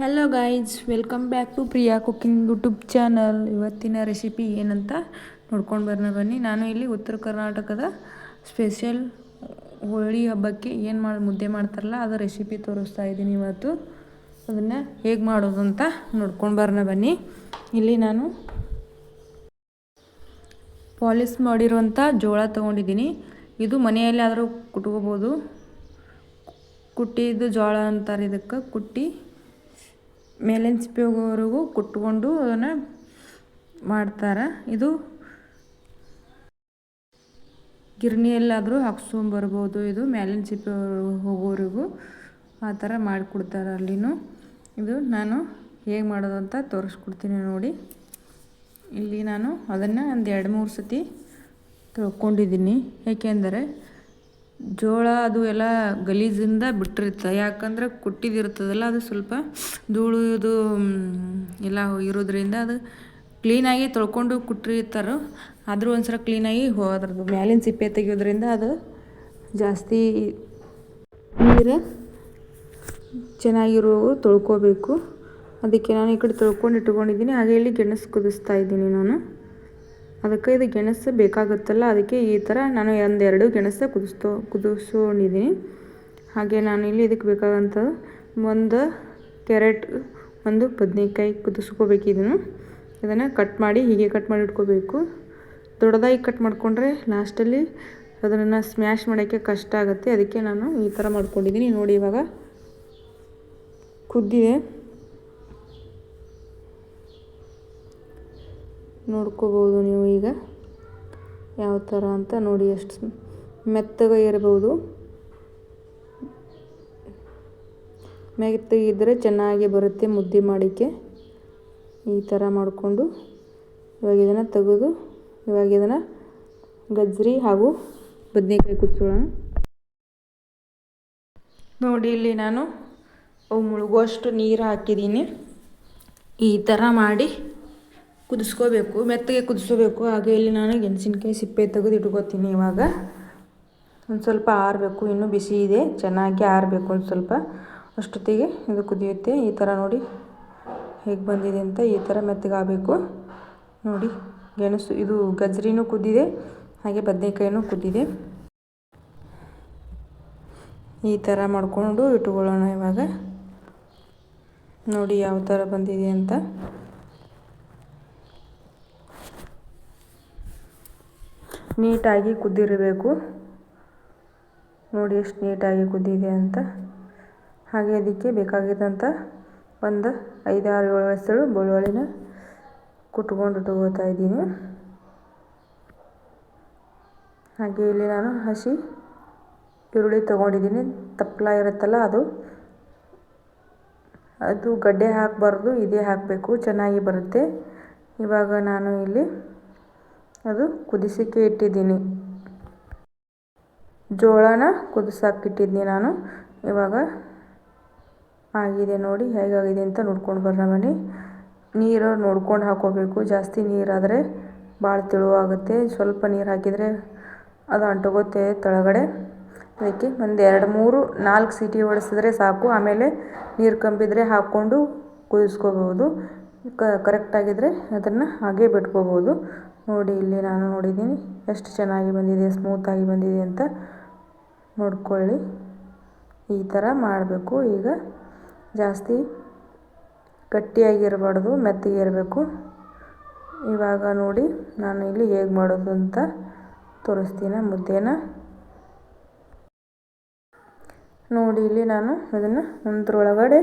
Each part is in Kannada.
Hello guys welcome back to Priya cooking YouTube channel ಇವತ್ತಿನ ರೆಸಿಪಿ ಏನಂತ ನೋಡ್ಕೊಂಡು ಬರೋಣ ಬನ್ನಿ. ನಾನು ಇಲ್ಲಿ ಉತ್ತರ ಕರ್ನಾಟಕದ ಸ್ಪೆಷಲ್ ಹೋಳಿ ಹಬ್ಬಕ್ಕೆ ಏನು ಮಾಡಿ, ಮುದ್ದೆ ಮಾಡ್ತಾರಲ್ಲ, ಅದು ರೆಸಿಪಿ ತೋರಿಸ್ತಾ ಇದ್ದೀನಿ ಇವತ್ತು. ಅದನ್ನು ಹೇಗೆ ಮಾಡೋದು ಅಂತ ನೋಡ್ಕೊಂಡು ಬರೋಣ ಬನ್ನಿ. ಇಲ್ಲಿ ನಾನು ಪಾಲಿಸ್ ಮಾಡಿರುವಂಥ ಜೋಳ ತೊಗೊಂಡಿದ್ದೀನಿ. ಇದು ಮನೆಯಲ್ಲಿ ಆದರೂ ಕುಟ್ಕೋಬೋದು. ಕುಟ್ಟಿದ್ದು ಜೋಳ ಅಂತಾರೆ ಇದಕ್ಕೆ, ಕುಟ್ಟಿ ಮೇಲಿನ ಸಿಪ್ಪೆ ಹೋಗೋವರೆಗೂ ಕುಟ್ಕೊಂಡು ಅದನ್ನು ಮಾಡ್ತಾರೆ. ಇದು ಗಿರಣಿಯಲ್ಲಾದರೂ ಹಾಕ್ಸ್ಕೊಂಬರ್ಬೋದು. ಇದು ಮೇಲಿನ ಸಿಪ್ಪೆ ಹೋಗೋವರೆಗೂ ಆ ಥರ ಮಾಡಿಕೊಡ್ತಾರೆ ಅಲ್ಲಿನೂ. ಇದು ನಾನು ಹೇಗೆ ಮಾಡೋದು ಅಂತ ತೋರಿಸ್ಕೊಡ್ತೀನಿ ನೋಡಿ. ಇಲ್ಲಿ ನಾನು ಅದನ್ನು ಒಂದು ಎರಡು ಮೂರು ಸತಿ ತೊಳ್ಕೊಂಡಿದ್ದೀನಿ. ಏಕೆಂದರೆ ಜೋಳ ಅದು ಎಲ್ಲ ಗಲೀಜಿಂದ ಬಿಟ್ಟಿರುತ್ತೆ. ಯಾಕಂದ್ರೆ ಕುಟ್ಟಿದಿರ್ತದಲ್ಲ ಅದು ಸ್ವಲ್ಪ ಧೂಳು ಇದು ಎಲ್ಲ ಇರೋದ್ರಿಂದ ಅದು ಕ್ಲೀನಾಗಿ ತೊಳ್ಕೊಂಡು ಕುಟ್ಟಿರ್ತಾರೆ. ಆದರೂ ಒಂದು ಸಲ ಕ್ಲೀನಾಗಿ ಹೋದ್ರದ್ದು ಮ್ಯಾಲಿನ ಸಿಪ್ಪೆ ತೆಗೆಯೋದ್ರಿಂದ ಅದು ಜಾಸ್ತಿ ನೀರು ಚೆನ್ನಾಗಿರೋ ತೊಳ್ಕೊಬೇಕು. ಅದಕ್ಕೆ ನಾನು ಈ ಕಡೆ ತೊಳ್ಕೊಂಡು ಇಟ್ಕೊಂಡಿದ್ದೀನಿ. ಹಾಗೆ ಇಲ್ಲಿ ಗೆಣಸು ಕುದಿಸ್ತಾ ಇದ್ದೀನಿ ನಾನು. ಅದಕ್ಕೆ ಇದು ಗೆಣಸು ಬೇಕಾಗುತ್ತಲ್ಲ, ಅದಕ್ಕೆ ಈ ಥರ ನಾನು ಒಂದೆರಡು ಗೆಣಸು ಕುದಿಸ್ತೋ, ಕುದಿಸ್ಕೊಂಡಿದ್ದೀನಿ. ಹಾಗೆ ನಾನು ಇಲ್ಲಿ ಇದಕ್ಕೆ ಬೇಕಾದಂಥ ಒಂದು ಕ್ಯಾರೆಟ್, ಒಂದು ಬದನೇಕಾಯಿ ಕುದಿಸ್ಕೋಬೇಕು ಇದನ್ನು ಇದನ್ನು ಕಟ್ ಮಾಡಿ ಹೀಗೆ ಕಟ್ ಮಾಡಿ ಇಟ್ಕೋಬೇಕು. ದೊಡ್ಡದಾಗಿ ಕಟ್ ಮಾಡಿಕೊಂಡ್ರೆ ಲಾಸ್ಟಲ್ಲಿ ಅದನ್ನು ಸ್ಮ್ಯಾಶ್ ಮಾಡೋಕ್ಕೆ ಕಷ್ಟ ಆಗುತ್ತೆ. ಅದಕ್ಕೆ ನಾನು ಈ ಥರ ಮಾಡ್ಕೊಂಡಿದ್ದೀನಿ. ನೋಡಿ ಇವಾಗ ಕುದ್ದಿದೆ. ನೋಡ್ಕೋಬೋದು ನೀವು ಈಗ. ಯಾವ ಥರ ಅಂತ ನೋಡಿ ಎಷ್ಟು ಮೆತ್ತಗೆ ಇರ್ಬೋದು. ಮೆತ್ತಗಿದ್ದರೆ ಚೆನ್ನಾಗಿ ಬರುತ್ತೆ ಮುದ್ದೆ ಮಾಡಿಕ್ಕೆ. ಈ ಥರ ಮಾಡಿಕೊಂಡು ಇವಾಗ ಇದನ್ನು ತೆಗೆದು ಇವಾಗ ಇದನ್ನು ಗಜ್ರಿ ಹಾಗೂ ಬದನೆಕಾಯಿ ಕುಚ್ಚೋಣ ನೋಡಿ ಇಲ್ಲಿ ನಾನು ಅವು ಮುಳುಗುವಷ್ಟು ನೀರು ಹಾಕಿದ್ದೀನಿ. ಈ ಥರ ಮಾಡಿ ಕುದಿಸ್ಕೋಬೇಕು, ಮೆತ್ತಗೆ ಕುದಿಸ್ಕೋಬೇಕು. ಹಾಗೆ ಇಲ್ಲಿ ನಾನು ಗೆಣಸಿನ್ಕಾಯಿ ಸಿಪ್ಪೆ ತೆಗೆದು ಇಟ್ಕೋತೀನಿ ಇವಾಗ. ಒಂದು ಸ್ವಲ್ಪ ಆರಬೇಕು, ಇನ್ನೂ ಬಿಸಿ ಇದೆ. ಚೆನ್ನಾಗಿ ಆರಬೇಕು ಒಂದು ಸ್ವಲ್ಪ. ಅಷ್ಟೊತ್ತಿಗೆ ಇದು ಕುದಿಯುತ್ತೆ. ಈ ಥರ ನೋಡಿ ಹೇಗೆ ಬಂದಿದೆ ಅಂತ ಈ ಥರ ಮೆತ್ತಗಾಗಬೇಕು. ನೋಡಿ, ಗೆಣಸು, ಇದು ಗಜ್ರಿನೂ ಕುದ್ದಿದೆ ಹಾಗೆ ಬದನೆಕಾಯಿನೂ ಕುದ್ದಿದೆ ಈ ಥರ ಮಾಡಿಕೊಂಡು ಇಟ್ಕೊಳ್ಳೋಣ ಇವಾಗ. ನೋಡಿ ಯಾವ ಥರ ಬಂದಿದೆ ಅಂತ. ನೀಟಾಗಿ ಕುದ್ದಿರಬೇಕು. ನೋಡಿ ಎಷ್ಟು ನೀಟಾಗಿ ಕುದ್ದಿದೆ ಅಂತ. ಹಾಗೆ ಅದಕ್ಕೆ ಬೇಕಾಗಿದ್ದಂಥ ಒಂದು ಐದಾರು ಏಳು ಹೆಸರು ಬೆಳ್ಳುಳ್ಳಿನ ಕುಟ್ಕೊಂಡು ತಗೋತಾ ಇದ್ದೀನಿ. ಹಾಗೆ ಇಲ್ಲಿ ನಾನು ಹಸಿ ಈರುಳ್ಳಿ ತೊಗೊಂಡಿದ್ದೀನಿ. ತಪ್ಪಲ ಇರುತ್ತಲ್ಲ ಅದು. ಅದು ಗಡ್ಡೆ ಹಾಕಬಾರ್ದು, ಇದೇ ಹಾಕಬೇಕು, ಚೆನ್ನಾಗಿ ಬರುತ್ತೆ. ಇವಾಗ ನಾನು ಇಲ್ಲಿ ಅದು ಕುದಿಸೋಕ್ಕೆ ಇಟ್ಟಿದ್ದೀನಿ. ಜೋಳನ ಕುದಿಸೋಕ್ಕಿಟ್ಟಿದ್ದೀನಿ ನಾನು. ಇವಾಗ ಆಗಿದೆ ನೋಡಿ, ಹೇಗಾಗಿದೆ ಅಂತ ನೋಡ್ಕೊಂಡು ಬರೋಣ ಮನೆ ನೀರು ನೋಡ್ಕೊಂಡು ಹಾಕೋಬೇಕು. ಜಾಸ್ತಿ ನೀರಾದರೆ ಭಾಳ ತಿಳುವಾಗುತ್ತೆ. ಸ್ವಲ್ಪ ನೀರು ಹಾಕಿದರೆ ಅದು ಅಂಟುಗುತ್ತೆ ತೆಳಗಡೆ. ಅದಕ್ಕೆ ಒಂದು ಎರಡು ಮೂರು ನಾಲ್ಕು ಸೀಟಿ ಹೊಡೆಸಿದ್ರೆ ಸಾಕು. ಆಮೇಲೆ ನೀರು ಕಂಬಿದ್ರೆ ಹಾಕ್ಕೊಂಡು ಕುದಿಸ್ಕೋಬಹುದು. ಕರೆಕ್ಟಾಗಿದ್ದರೆ ಅದನ್ನು ಹಾಗೆ ಬಿಟ್ಕೋಬೋದು ನೋಡಿ, ಇಲ್ಲಿ ನಾನು ನೋಡಿದ್ದೀನಿ. ಎಷ್ಟು ಚೆನ್ನಾಗಿ ಬಂದಿದೆ ಸ್ಮೂತಾಗಿ ಬಂದಿದೆ ಅಂತ ನೋಡ್ಕೊಳ್ಳಿ. ಈ ಥರ ಮಾಡಬೇಕು. ಈಗ ಜಾಸ್ತಿ ಗಟ್ಟಿಯಾಗಿರಬಾರ್ದು, ಮೆತ್ತಗೆ ಇರಬೇಕು. ಇವಾಗ ನೋಡಿ, ನಾನು ಇಲ್ಲಿ ಹೇಗೆ ಮಾಡೋದು ಅಂತ ತೋರಿಸ್ತೀನಿ ಮುದ್ದೆನ. ನೋಡಿ, ಇಲ್ಲಿ ನಾನು ಇದನ್ನು ಒಂದ್ರೊಳಗಡೆ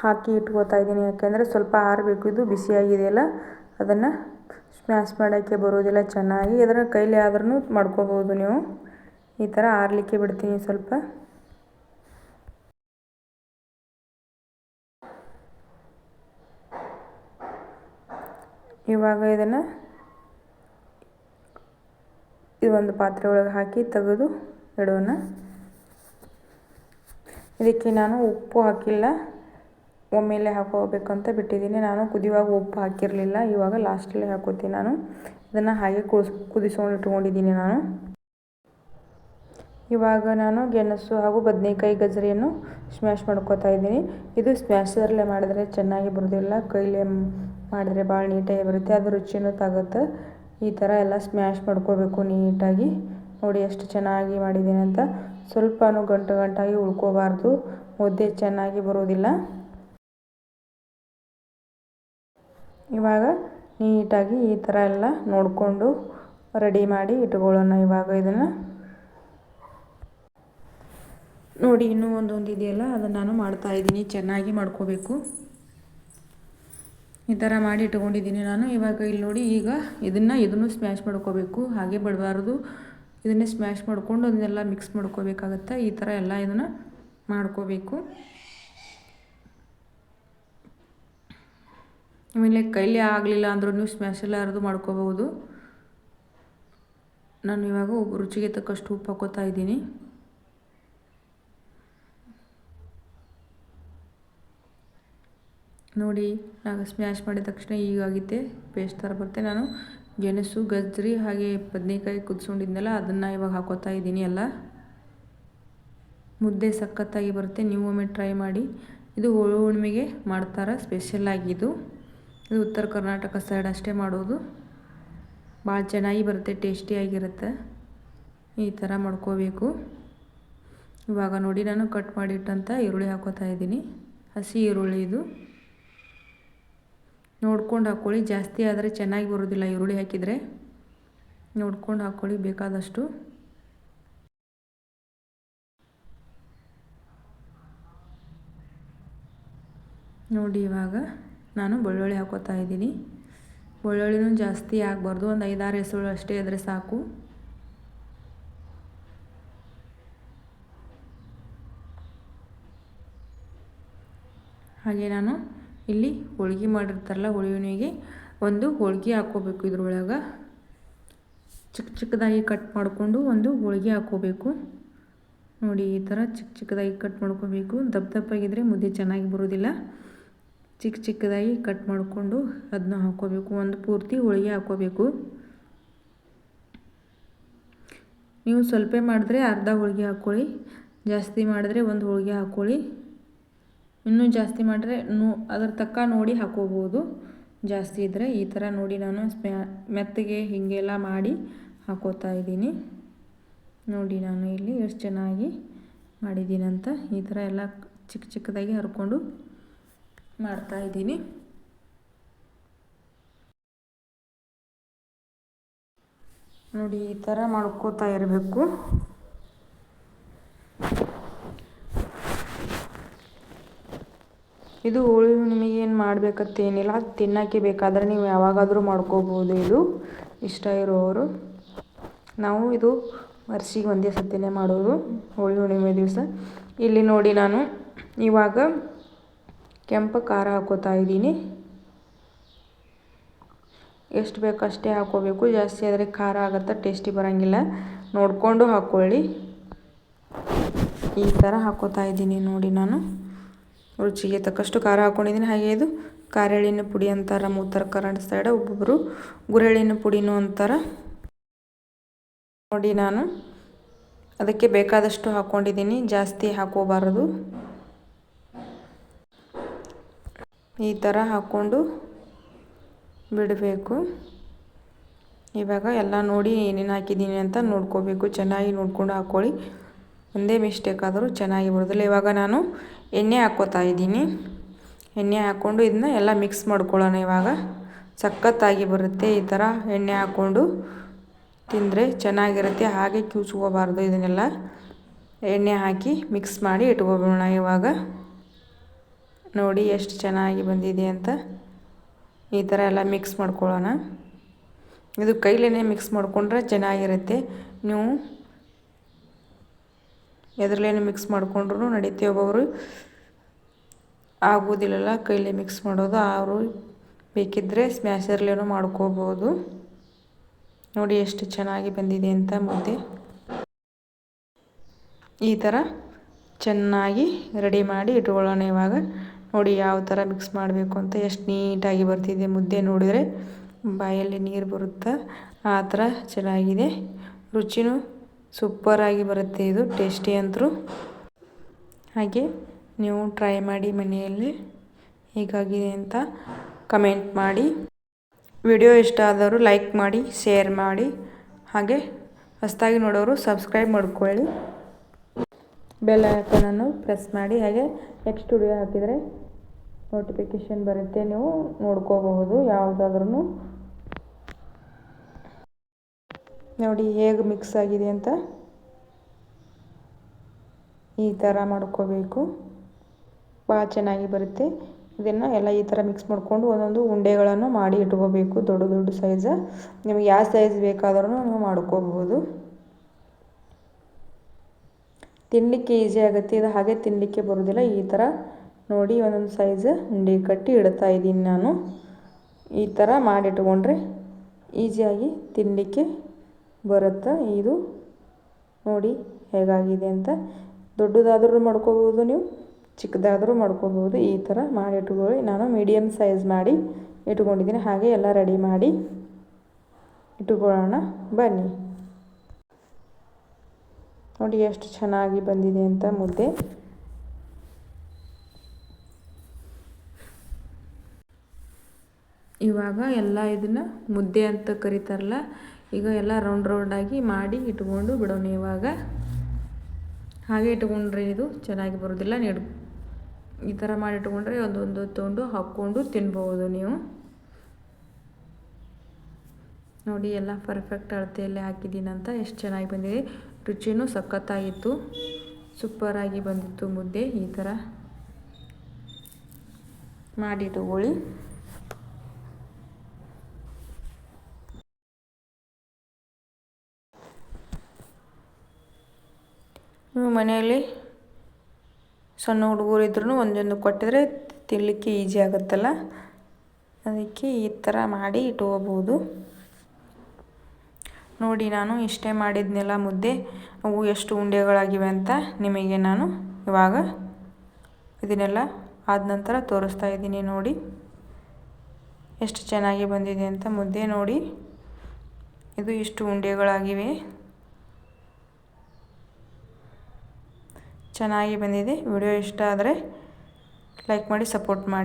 ಹಾಕಿ ಇಟ್ಕೋತಾ ಇದ್ದೀನಿ. ಯಾಕೆಂದರೆ ಸ್ವಲ್ಪ ಆರಬೇಕು, ಇದು ಬಿಸಿಯಾಗಿದೆಯಲ್ಲ ಅದನ್ನು ಸ್ಮ್ಯಾಶ್ ಮಾಡೋಕ್ಕೆ ಬರೋದಿಲ್ಲ, ಚೆನ್ನಾಗಿ ಅದರ ಕೈಲಿ ಆದ್ರೂ ಮಾಡ್ಕೋಬೋದು ನೀವು. ಈ ಥರ ಆರಲಿಕ್ಕೆ ಬಿಡ್ತೀನಿ ಸ್ವಲ್ಪ. ಇವಾಗ ಇದನ್ನು ಇದೊಂದು ಪಾತ್ರೆ ಒಳಗೆ ಹಾಕಿ ತೆಗೆದು ಇಡೋಣ. ಇದಕ್ಕೆ ನಾನು ಉಪ್ಪು ಹಾಕಿಲ್ಲ. ಒಮ್ಮೆಲೆ ಹಾಕೋಬೇಕಂತ ಬಿಟ್ಟಿದ್ದೀನಿ. ನಾನು ಕುದಿಯುವಾಗ ಉಪ್ಪು ಹಾಕಿರಲಿಲ್ಲ. ಇವಾಗ ಲಾಸ್ಟಲ್ಲಿ ಹಾಕೋತೀನಿ ನಾನು. ಇದನ್ನು ಹಾಗೆ ಕುದಿಸ್ ಕುದಿಸ್ಕೊಂಡು ಇಟ್ಕೊಂಡಿದ್ದೀನಿ ನಾನು. ಇವಾಗ ನಾನು ಗೆಣಸು ಹಾಗೂ ಬದನೆಕಾಯಿ ಗಜರಿಯನ್ನು ಸ್ಮ್ಯಾಶ್ ಮಾಡ್ಕೋತಾ ಇದ್ದೀನಿ. ಇದು ಸ್ಮ್ಯಾಶರಲ್ಲೇ ಮಾಡಿದ್ರೆ ಚೆನ್ನಾಗಿ ಬರೋದಿಲ್ಲ ಕೈಲೇ ಮಾಡಿದ್ರೆ ಭಾಳ ನೀಟಾಗಿ ಬರುತ್ತೆ. ಅದು ರುಚಿನೂ ತಾಗುತ್ತೆ. ಈ ಥರ ಎಲ್ಲ ಸ್ಮ್ಯಾಶ್ ಮಾಡ್ಕೋಬೇಕು ನೀಟಾಗಿ. ನೋಡಿ ಎಷ್ಟು ಚೆನ್ನಾಗಿ ಮಾಡಿದ್ದೀನಿ ಅಂತ. ಸ್ವಲ್ಪನೂ ಗಂಟು ಗಂಟಾಗಿ ಉಳ್ಕೋಬಾರ್ದು. ಮುದ್ದೆ ಚೆನ್ನಾಗಿ ಬರೋದಿಲ್ಲ. ಇವಾಗ ನೀಟಾಗಿ ಈ ಥರ ಎಲ್ಲ ನೋಡಿಕೊಂಡು ರೆಡಿ ಮಾಡಿ ಇಟ್ಕೊಳ್ಳೋಣ ಇವಾಗ ಇದನ್ನು. ನೋಡಿ, ಇನ್ನೂ ಒಂದೊಂದು ಇದೆಯಲ್ಲ, ಅದನ್ನು ನಾನು ಮಾಡ್ತಾಯಿದ್ದೀನಿ ಚೆನ್ನಾಗಿ ಮಾಡ್ಕೋಬೇಕು. ಈ ಥರ ಮಾಡಿ ಇಟ್ಕೊಂಡಿದ್ದೀನಿ ನಾನು. ಇವಾಗ ಇಲ್ಲಿ ನೋಡಿ, ಈಗ ಇದನ್ನು ಇದನ್ನು ಸ್ಮ್ಯಾಶ್ ಮಾಡ್ಕೋಬೇಕು. ಹಾಗೆ ಬಿಡಬಾರ್ದು. ಇದನ್ನೇ ಸ್ಮ್ಯಾಶ್ ಮಾಡಿಕೊಂಡು ಅದನ್ನೆಲ್ಲ ಮಿಕ್ಸ್ ಮಾಡ್ಕೋಬೇಕಾಗತ್ತೆ. ಈ ಥರ ಎಲ್ಲ ಇದನ್ನು ಮಾಡ್ಕೋಬೇಕು. ಆಮೇಲೆ ಕೈಲಿ ಆಗಲಿಲ್ಲ ಅಂದರೂ ನೀವು ಸ್ಮ್ಯಾಶ್ ಎಲ್ಲ ಅರ್ದು ಮಾಡ್ಕೋಬೋದು ನಾನು ಇವಾಗ ರುಚಿಗೆ ತಕ್ಕಷ್ಟು ಉಪ್ಪು ಹಾಕೋತಾ ಇದ್ದೀನಿ. ನೋಡಿ, ನಾನು ಸ್ಮ್ಯಾಶ್ ಮಾಡಿದ ತಕ್ಷಣ ಈಗಾಗಿದೆ ಪೇಸ್ಟ್ ಥರ ಬರುತ್ತೆ. ನಾನು ಗೆಣಸು, ಗಜ್ಜರಿ ಹಾಗೆ ಬದನೆಕಾಯಿ ಕುದಿಸ್ಕೊಂಡಿದ್ನಲ್ಲ, ಅದನ್ನು ಇವಾಗ ಹಾಕೋತಾ ಇದ್ದೀನಿ ಎಲ್ಲ. ಮುದ್ದೆ ಸಖತ್ತಾಗಿ ಬರುತ್ತೆ, ನೀವು ಒಮ್ಮೆ ಟ್ರೈ ಮಾಡಿ. ಇದು ಹೋಳು ಹುಣ್ಣಿಮೆಗೆ ಮಾಡ್ತಾರೆ ಸ್ಪೆಷಲ್ಲಾಗಿ ಇದು ಉತ್ತರ ಕರ್ನಾಟಕ ಸೈಡ್ ಅಷ್ಟೇ ಮಾಡೋದು. ಭಾಳ ಚೆನ್ನಾಗಿ ಬರುತ್ತೆ ಟೇಸ್ಟಿಯಾಗಿರುತ್ತೆ ಈ ಥರ ಮಾಡ್ಕೋಬೇಕು. ಇವಾಗ ನೋಡಿ ನಾನು ಕಟ್ ಮಾಡಿಟ್ಟಂಥ ಈರುಳ್ಳಿ ಹಾಕೋತಾ ಇದ್ದೀನಿ. ಹಸಿ ಈರುಳ್ಳಿ ಇದು. ನೋಡ್ಕೊಂಡು ಹಾಕ್ಕೊಳ್ಳಿ ಜಾಸ್ತಿ ಆದರೆ ಚೆನ್ನಾಗಿ ಬರೋದಿಲ್ಲ ಈರುಳ್ಳಿ ಹಾಕಿದರೆ. ನೋಡ್ಕೊಂಡು ಹಾಕ್ಕೊಳ್ಳಿ ಬೇಕಾದಷ್ಟು. ನೋಡಿ ಇವಾಗ. ನಾನು ಬೆಳ್ಳುಳ್ಳಿ ಹಾಕೋತಾ ಇದ್ದೀನಿ. ಬೆಳ್ಳುಳ್ಳಿನೂ ಜಾಸ್ತಿ ಆಗಬಾರ್ದು. ಒಂದು ಐದಾರು ಹೆಸರು ಅಷ್ಟೇ ಇದ್ದರೆ ಸಾಕು. ಹಾಗೆ ನಾನು ಇಲ್ಲಿ ಹೋಳ್ಗೆ ಮಾಡಿರ್ತಾರಲ್ಲ ಹೋಳಿಗೆ ಒಂದು ಹೋಳ್ಗೆ ಹಾಕ್ಕೋಬೇಕು ಇದ್ರೊಳಗೆ. ಚಿಕ್ಕ ಚಿಕ್ಕದಾಗಿ ಕಟ್ ಮಾಡಿಕೊಂಡು ಒಂದು ಹೋಳಿಗೆ ಹಾಕ್ಕೋಬೇಕು ನೋಡಿ, ಈ ಥರ ಚಿಕ್ಕ ಚಿಕ್ಕದಾಗಿ ಕಟ್ ಮಾಡ್ಕೋಬೇಕು. ದಪ್ಪ ದಪ್ಪಾಗಿದ್ದರೆ ಮುದ್ದೆ ಚೆನ್ನಾಗಿ ಬರೋದಿಲ್ಲ. ಚಿಕ್ಕ ಚಿಕ್ಕದಾಗಿ ಕಟ್ ಮಾಡಿಕೊಂಡು ಅದನ್ನ ಹಾಕ್ಕೋಬೇಕು. ಒಂದು ಪೂರ್ತಿ ಹೋಳಿಗೆ ಹಾಕ್ಕೋಬೇಕು. ನೀವು ಸ್ವಲ್ಪ ಮಾಡಿದ್ರೆ ಅರ್ಧ ಹೋಳಿಗೆ ಹಾಕ್ಕೊಳ್ಳಿ. ಜಾಸ್ತಿ ಮಾಡಿದ್ರೆ ಒಂದು ಹೋಳಿಗೆ ಹಾಕ್ಕೊಳ್ಳಿ. ಇನ್ನೂ ಜಾಸ್ತಿ ಮಾಡಿದ್ರೆ ನೋ, ಅದ್ರ ತಕ್ಕ ನೋಡಿ ಹಾಕೋಬೋದು ಜಾಸ್ತಿ ಇದ್ದರೆ ಈ ಥರ ನೋಡಿ ನಾನು ಮೆತ್ತಗೆ ಹೀಗೆಲ್ಲ ಮಾಡಿ ಹಾಕೋತಾ ಇದ್ದೀನಿ. ನೋಡಿ ನಾನು ಇಲ್ಲಿ ಎಷ್ಟು ಚೆನ್ನಾಗಿ ಮಾಡಿದ್ದೀನಂತ. ಈ ಥರ ಎಲ್ಲ ಚಿಕ್ಕ ಚಿಕ್ಕದಾಗಿ ಹರ್ಕೊಂಡು ಮಾಡ್ತಾಯಿದ್ದೀನಿ ನೋಡಿ, ಈ ಥರ ಮಾಡ್ಕೋತಾ ಇರಬೇಕು. ಇದು ಹೋಳಿ ಹುಣ್ಣಿಮೆಗೆ ಏನು ಮಾಡಬೇಕಂತೇನಿಲ್ಲ ತಿನ್ನೋಕ್ಕೆ ಬೇಕಾದರೆ ನೀವು ಯಾವಾಗಾದರೂ ಮಾಡ್ಕೋಬೋದು ಇದು. ಇಷ್ಟ ಇರೋರು. ನಾವು ಇದು ವರ್ಷಿಗೆ ಒಂದೇ ಸತಿನೇ ಮಾಡೋದು ಹೋಳಿ ಹುಣ್ಣಿಮೆ ದಿವಸ. ಇಲ್ಲಿ ನೋಡಿ ನಾನು, ಇವಾಗ ಕೆಂಪು ಖಾರ ಹಾಕೋತಾ ಇದ್ದೀನಿ. ಎಷ್ಟು ಬೇಕು ಅಷ್ಟೇ ಹಾಕೋಬೇಕು. ಜಾಸ್ತಿ ಆದರೆ ಖಾರ ಆಗುತ್ತೆ ಟೇಸ್ಟಿ ಬರೋಂಗಿಲ್ಲ. ನೋಡಿಕೊಂಡು ಹಾಕ್ಕೊಳ್ಳಿ ಈ ಥರ ಹಾಕೋತಾ ಇದ್ದೀನಿ ನೋಡಿ ನಾನು. ರುಚಿಗೆ ತಕ್ಕಷ್ಟು ಖಾರ ಹಾಕ್ಕೊಂಡಿದ್ದೀನಿ ಹಾಗೆ ಇದು ಕಾರೆಳಿನ ಪುಡಿ ಅಂತಾರೆ ಉತ್ತರ ಕರ್ನಾಟಕ ಸೈಡ್ ಒಬ್ಬೊಬ್ಬರು ಗುರೆಳಿನ ಪುಡಿನೂ ಅಂತಾರೆ. ನೋಡಿ ನಾನು. ಅದಕ್ಕೆ ಬೇಕಾದಷ್ಟು ಹಾಕ್ಕೊಂಡಿದ್ದೀನಿ ಜಾಸ್ತಿ ಹಾಕೋಬಾರದು. ಈ ಥರ ಹಾಕ್ಕೊಂಡು ಬಿಡಬೇಕು. ಇವಾಗ ಎಲ್ಲ ನೋಡಿ ಏನೇನು ಹಾಕಿದ್ದೀನಿ ಅಂತ ನೋಡ್ಕೋಬೇಕು. ಚೆನ್ನಾಗಿ ನೋಡ್ಕೊಂಡು ಹಾಕ್ಕೊಳ್ಳಿ. ಒಂದೇ ಮಿಸ್ಟೇಕ್ ಆದರೂ ಚೆನ್ನಾಗಿ ಬರೋದಿಲ್ಲ. ಇವಾಗ ನಾನು ಎಣ್ಣೆ ಹಾಕ್ಕೋತಾ ಇದ್ದೀನಿ. ಎಣ್ಣೆ ಹಾಕ್ಕೊಂಡು ಇದನ್ನ ಎಲ್ಲ ಮಿಕ್ಸ್ ಮಾಡ್ಕೊಳ್ಳೋಣ ಇವಾಗ. ಸಖತ್ತಾಗಿ ಬರುತ್ತೆ ಈ ಥರ ಎಣ್ಣೆ ಹಾಕ್ಕೊಂಡು ತಿಂದರೆ ಚೆನ್ನಾಗಿರುತ್ತೆ. ಹಾಗೆ ಕ್ಯೂಚ್ಕೋಬಾರ್ದು ಇದನ್ನೆಲ್ಲ. ಎಣ್ಣೆ ಹಾಕಿ ಮಿಕ್ಸ್ ಮಾಡಿ ಇಟ್ಕೊಬೋಣ ಇವಾಗ. ನೋಡಿ ಎಷ್ಟು ಚೆನ್ನಾಗಿ ಬಂದಿದೆ ಅಂತ ಈ ಥರ ಎಲ್ಲ ಮಿಕ್ಸ್ ಮಾಡ್ಕೊಳ್ಳೋಣ. ಇದು ಕೈಲೇ ಮಿಕ್ಸ್ ಮಾಡಿಕೊಂಡ್ರೆ ಚೆನ್ನಾಗಿರುತ್ತೆ. ನೀವು ಎದ್ರಲ್ಲೇನು ಮಿಕ್ಸ್ ಮಾಡಿಕೊಂಡ್ರು ನಡೀತೆ ಒಬ್ಬೊಬ್ರು ಆಗೋದಿಲ್ಲಲ್ಲ, ಕೈಲೇ ಮಿಕ್ಸ್ ಮಾಡೋದು. ಅವರು ಬೇಕಿದ್ದರೆ ಸ್ಮ್ಯಾಶರ್ಲೇನೂ ಮಾಡ್ಕೋಬೋದು. ನೋಡಿ ಎಷ್ಟು ಚೆನ್ನಾಗಿ ಬಂದಿದೆ ಅಂತ ಮುದ್ದೆ. ಈ ಥರ ಚೆನ್ನಾಗಿ ರೆಡಿ ಮಾಡಿ ಇಟ್ಕೊಳ್ಳೋಣ ಇವಾಗ. ನೋಡಿ ಯಾವ ಥರ ಮಿಕ್ಸ್ ಮಾಡಬೇಕು ಅಂತ ಎಷ್ಟು ನೀಟಾಗಿ ಬರ್ತಿದೆ ಮುದ್ದೆ ನೋಡಿದರೆ ಬಾಯಲ್ಲಿ ನೀರು ಬರುತ್ತಾ. ಆ ಥರ ಚೆನ್ನಾಗಿದೆ. ರುಚಿನೂ ಸೂಪರಾಗಿ ಬರುತ್ತೆ ಇದು ಟೇಸ್ಟಿ ಅಂತರೂ ಹಾಗೆ ನೀವು ಟ್ರೈ ಮಾಡಿ ಮನೆಯಲ್ಲಿ ಹೇಗಾಗಿದೆ ಅಂತ ಕಮೆಂಟ್ ಮಾಡಿ. ವಿಡಿಯೋ ಇಷ್ಟ ಆದವರು ಲೈಕ್ ಮಾಡಿ ಶೇರ್ ಮಾಡಿ. ಹಾಗೆ ಹೊಸದಾಗಿ ನೋಡೋರು ಸಬ್ಸ್ಕ್ರೈಬ್ ಮಾಡ್ಕೊಳ್ಳಿ. ಬೆಲ್ ಐಕನನ್ನು ಪ್ರೆಸ್ ಮಾಡಿ. ಹಾಗೆ ನೆಕ್ಸ್ಟ್ ವಿಡಿಯೋ ಹಾಕಿದರೆ ನೋಟಿಫಿಕೇಷನ್ ಬರುತ್ತೆ, ನೀವು ನೋಡ್ಕೋಬಹುದು ಯಾವುದಾದ್ರೂ ನೋಡಿ ಹೇಗೆ ಮಿಕ್ಸ್ ಆಗಿದೆ ಅಂತ. ಈ ಥರ ಮಾಡ್ಕೋಬೇಕು. ಭಾಳ ಚೆನ್ನಾಗಿ ಬರುತ್ತೆ. ಇದನ್ನು ಎಲ್ಲ ಈ ಥರ ಮಿಕ್ಸ್ ಮಾಡಿಕೊಂಡು ಒಂದೊಂದು ಉಂಡೆಗಳನ್ನು ಮಾಡಿ ಇಟ್ಕೋಬೇಕು, ದೊಡ್ಡ ದೊಡ್ಡ ಸೈಜ ನಿಮಗೆ ಯಾವ ಸೈಜ್ ಬೇಕಾದ್ರೂ ನೀವು ಮಾಡ್ಕೋಬಹುದು. ತಿನ್ನಲಿಕ್ಕೆ ಈಸಿ ಆಗುತ್ತೆ. ಇದು ಹಾಗೆ ತಿನ್ನಲಿಕ್ಕೆ ಬರೋದಿಲ್ಲ. ಈ ಥರ ನೋಡಿ, ಒಂದೊಂದು ಸೈಜ್ ಉಂಡೆ ಕಟ್ಟಿ ಇಡ್ತಾ ಇದ್ದೀನಿ ನಾನು. ಈ ಥರ ಮಾಡಿಟ್ಕೊಂಡ್ರೆ ಈಸಿಯಾಗಿ ತಿನ್ನಲಿಕ್ಕೆ ಬರುತ್ತೆ ಇದು? ನೋಡಿ, ಹೇಗಾಗಿದೆ ಅಂತ. ದೊಡ್ಡದಾದರೂ ಮಾಡ್ಕೋಬೋದು ನೀವು, ಚಿಕ್ಕದಾದರೂ ಮಾಡ್ಕೋಬೋದು ಈ ಥರ ಮಾಡಿ ಇಟ್ಕೊಳ್ಳಿ ನಾನು ಮೀಡಿಯಮ್ ಸೈಜ್ ಮಾಡಿ ಇಟ್ಕೊಂಡಿದ್ದೀನಿ ಹಾಗೆ ಎಲ್ಲ ರೆಡಿ ಮಾಡಿ ಇಟ್ಟುಕೊಳ್ಳೋಣ. ಬನ್ನಿ. ನೋಡಿ, ಎಷ್ಟು ಚೆನ್ನಾಗಿ ಬಂದಿದೆ ಅಂತ ಮುದ್ದೆ. ಇವಾಗ ಎಲ್ಲ ಇದನ್ನು ಮುದ್ದೆ ಅಂತ ಕರೀತಾರಲ್ಲ, ಈಗ ಎಲ್ಲ ರೌಂಡ್ ರೌಂಡಾಗಿ ಮಾಡಿ ಇಟ್ಕೊಂಡು ಬಿಡೋಣ ಇವಾಗ. ಹಾಗೆ ಇಟ್ಕೊಂಡ್ರೆ ಇದು ಚೆನ್ನಾಗಿ ಬರೋದಿಲ್ಲ. ನೀಡು ಈ ಥರ ಮಾಡಿ ಇಟ್ಕೊಂಡ್ರೆ ಒಂದೊಂದು ತೊಗೊಂಡು ಹಾಕ್ಕೊಂಡು ತಿನ್ಬೋದು ನೀವು. ನೋಡಿ, ಎಲ್ಲ ಪರ್ಫೆಕ್ಟ್ ಅಳತೆಯಲ್ಲಿ ಹಾಕಿದ್ದೀನಿ ಅಂತ ಎಷ್ಟು ಚೆನ್ನಾಗಿ ಬಂದಿದೆ. ರುಚಿನೂ ಸಖತ್ತಾಗಿತ್ತು. ಸೂಪರಾಗಿ ಬಂದಿತ್ತು ಮುದ್ದೆ ಈ ಥರ ಮಾಡಿ ತಗೊಳ್ಳಿ. ಮನೆಯಲ್ಲಿ ಸಣ್ಣ ಹುಡುಗರು ಇದ್ರೂ ಒಂದೊಂದು ಕೊಟ್ಟಿದ್ರೆ ತಿನ್ನಲಿಕ್ಕೆ ಈಜಿ ಆಗುತ್ತಲ್ಲ? ಅದಕ್ಕೆ ಈ ಥರ ಮಾಡಿ ಇಟ್ಕೋಬೋದು. ನೋಡಿ, ನಾನು ಇಷ್ಟೇ ಮಾಡಿದ್ನೆಲ್ಲ ಮುದ್ದೆ. ಅವು ಎಷ್ಟು ಉಂಡೆಗಳಾಗಿವೆ ಅಂತ ನಿಮಗೆ ನಾನು ಇವಾಗ ಇದನ್ನೆಲ್ಲ ಆದ ನಂತರ ತೋರಿಸ್ತಾ ಇದ್ದೀನಿ ನೋಡಿ. ಎಷ್ಟು ಚೆನ್ನಾಗಿ ಬಂದಿದೆ ಅಂತ ಮುದ್ದೆ ನೋಡಿ. ಇದು ಇಷ್ಟು ಉಂಡೆಗಳಾಗಿವೆ. ಚೆನ್ನಾಗಿ ಬಂದಿದೆ. ವಿಡಿಯೋ ಇಷ್ಟ ಆದರೆ ಲೈಕ್ ಮಾಡಿ ಸಪೋರ್ಟ್ ಮಾಡಿ.